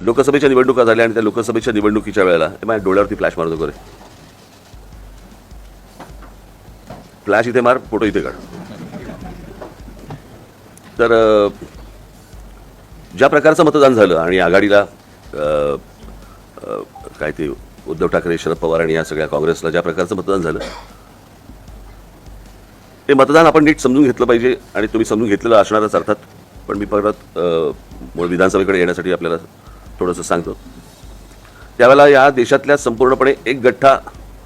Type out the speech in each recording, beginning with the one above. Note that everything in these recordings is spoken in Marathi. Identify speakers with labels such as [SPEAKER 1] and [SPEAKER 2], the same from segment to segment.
[SPEAKER 1] लोकसभेच्या निवडणुका झाल्या आणि त्या लोकसभेच्या निवडणुकीच्या वेळेला माझ्या डोळ्यावरती फ्लॅश मारतो करे फ्लॅश इथे मार फोटो इथे काढ. तर ज्या प्रकारचं मतदान झालं आणि आघाडीला काय ते उद्धव ठाकरे शरद पवार आणि या सगळ्या काँग्रेसला ज्या प्रकारचं मतदान झालं ते मतदान आपण नीट समजून घेतलं पाहिजे आणि तुम्ही समजून घेतलेलं असणारच अर्थात पण मी परत विधानसभेकडे येण्यासाठी आपल्याला थोडंसं सांगतो. त्यावेळेला या देशातल्या संपूर्णपणे एक गठ्ठा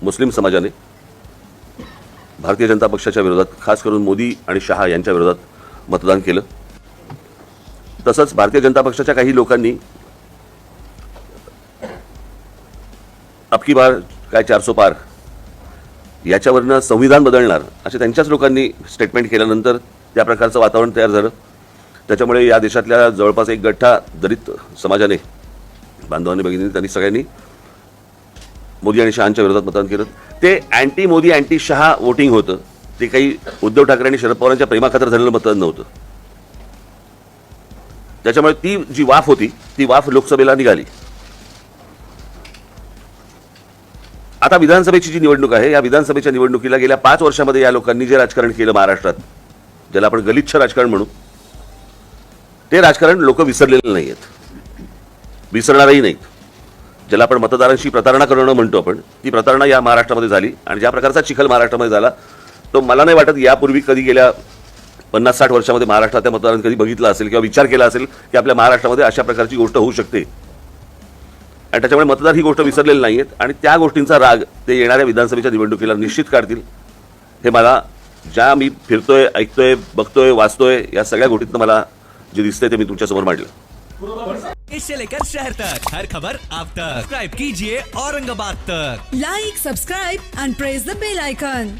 [SPEAKER 1] मुस्लिम समाजाने भारतीय जनता पक्षाच्या विरोधात खास करून मोदी आणि शहा यांच्या विरोधात मतदान केलं. तसंच भारतीय जनता पक्षाच्या काही लोकांनी अबकी बार काय चारसो पार याच्यावरनं संविधान बदलणार असे त्यांच्याच लोकांनी स्टेटमेंट केल्यानंतर त्या प्रकारचं वातावरण तयार झालं. त्याच्यामुळे या देशातल्या जवळपास एक गठ्ठा दलित समाजाने बांधवांनी बघितले त्यांनी सगळ्यांनी. मोदी आणि शहांच्या विरोधात मतदान केलं. ते anti Modi anti Shah voting होतं. ते काही उद्धव ठाकरे आणि शरद पवारांच्या प्रेमाखातर झालेलं मतदान नव्हतं. त्याच्यामुळे ती जी वाफ होती ती वाफ लोकसभेला निघाली. आता विधानसभेची जी निवडणूक आहे या विधानसभेच्या निवडणुकीला गेल्या पाच वर्षामध्ये या लोकांनी जे राजकारण केलं महाराष्ट्रात ज्याला आपण गलिच्छ राजकारण म्हणू ते राजकारण लोक विसरलेले नाही आहेत विसरणारही नाहीत. ज्याला आपण मतदारांशी प्रतारणा करणं म्हणतो आपण ती प्रतारणा या महाराष्ट्रामध्ये झाली आणि ज्या प्रकारचा चिखल महाराष्ट्रामध्ये झाला तो मला नाही वाटत यापूर्वी कधी गेल्या पन्नास साठ वर्षामध्ये महाराष्ट्रातल्या मतदारांनी कधी बघितला असेल किंवा विचार केला असेल की आपल्या महाराष्ट्रामध्ये अशा प्रकारची गोष्ट होऊ शकते. आणि त्याच्यामुळे मतदार ही गोष्ट विसरलेली नाही आहेत आणि त्या गोष्टींचा राग ते येणाऱ्या विधानसभेच्या निवडणुकीला निश्चित काढतील. हे मला ज्या मी फिरतोय ऐकतोय बघतोय वाचतोय या सगळ्या गोष्टीतनं मला जे दिसतंय ते मी तुमच्यासमोर मांडलं.
[SPEAKER 2] इससे लेकर शहर तक हर खबर आप तक। सब्सक्राइब कीजिए औरंगाबाद तक।
[SPEAKER 3] Like subscribe and press the bell icon